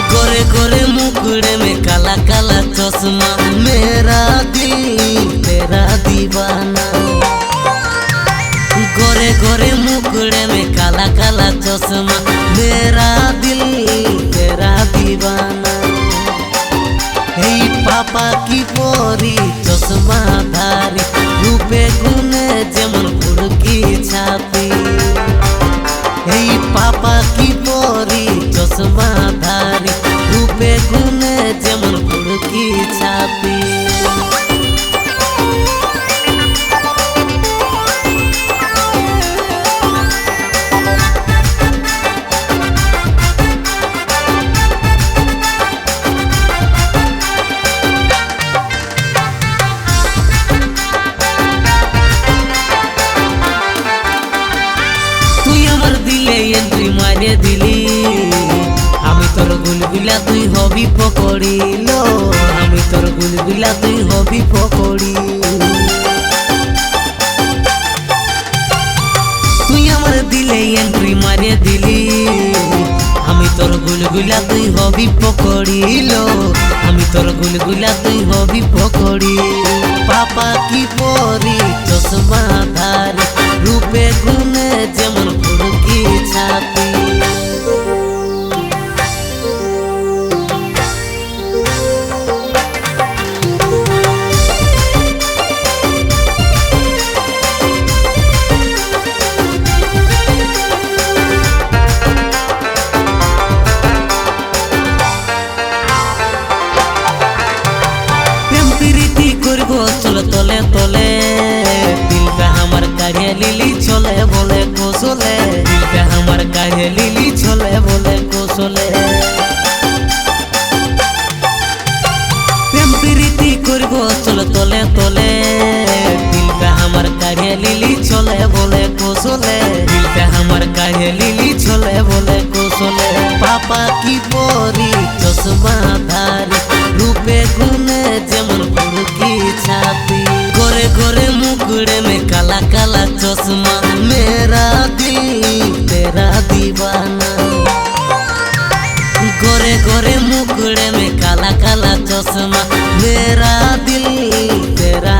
করে করে মুকুড়ে মে, কালা কালা চশমা। মেরা দিল তেরা দিবানা। করে করে মুকুড়ে মে, কালা কালা চশমা। মেরা দিল তেরা দিবানা। এই পাপা কি পরি, চশমা ধারি, রূপে গুনে যে আমার দিলে এন্ট্রি মারে দিলি। আমি তোর গুলগুলা তুই হবি পকড়িল আমি তোর গুলগুলা তুই হবি পকড়ি তুই আমার দিলে এন্ট্রি মারে দিলি। আমি তোর গুলগুলা তুই হবি পকড়িল আমি তোর গুলগুলা তুই হবি পকড়ি পাপা কি পরি, চশমা ধারি ছাতি প্রেম চলে বলে কোসলে প্রেম প্রীতি করব চল তলে তলে। দিলটা আমার কাহে লিলি চলে বলে কোসলে দিলটা আমার কাহে লিলি চলে বলে কোসলে পাপা কি পরি, চশমা ধারি, রূপে গুণে যেমন পুরুকি ছাতি। ঘরে ঘরে মুকুড়ে মে কালা কালা চশমা মেরা দিল। দিবানা ঘরে ঘরে মুকুড়ে মে কালা কালা চশমা। মেরা দিল তেরা